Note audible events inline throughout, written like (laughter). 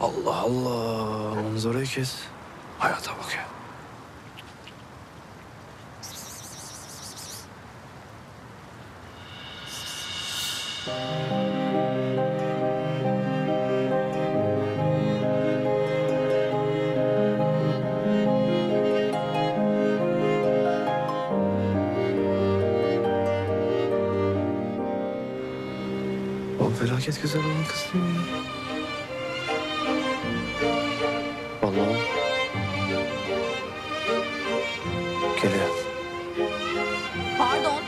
Allah Allah. Manzarayı kes. Hayata bak ya. O felaket güzel olan kız değil mi Vallahi. Geliyor. Pardon.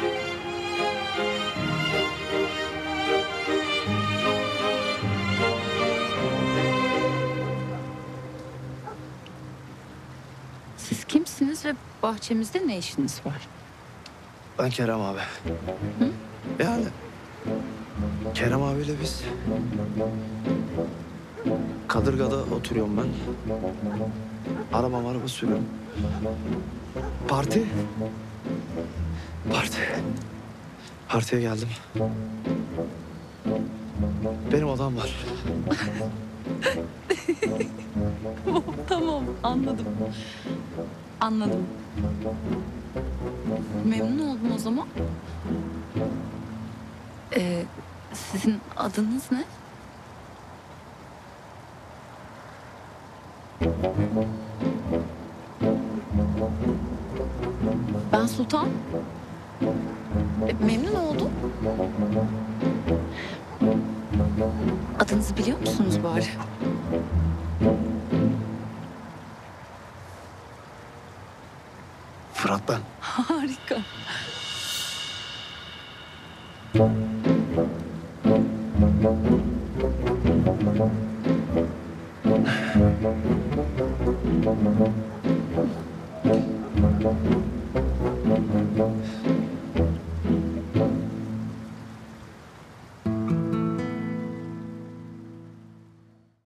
Siz kimsiniz ve bahçemizde ne işiniz var? Ben Kerem abi. Yani Kerem abiyle biz Kadırga'da oturuyorum ben. Araba araba sürüyorum. Parti. Parti. Partiye geldim. Benim odam var. (laughs) tamam anladım. Anladım. Memnun oldum o zaman. Ee, sizin adınız ne? Ben Sultan. E, memnun oldum. Adınızı biliyor musunuz bari? Fırat ben. Harika. Thank you.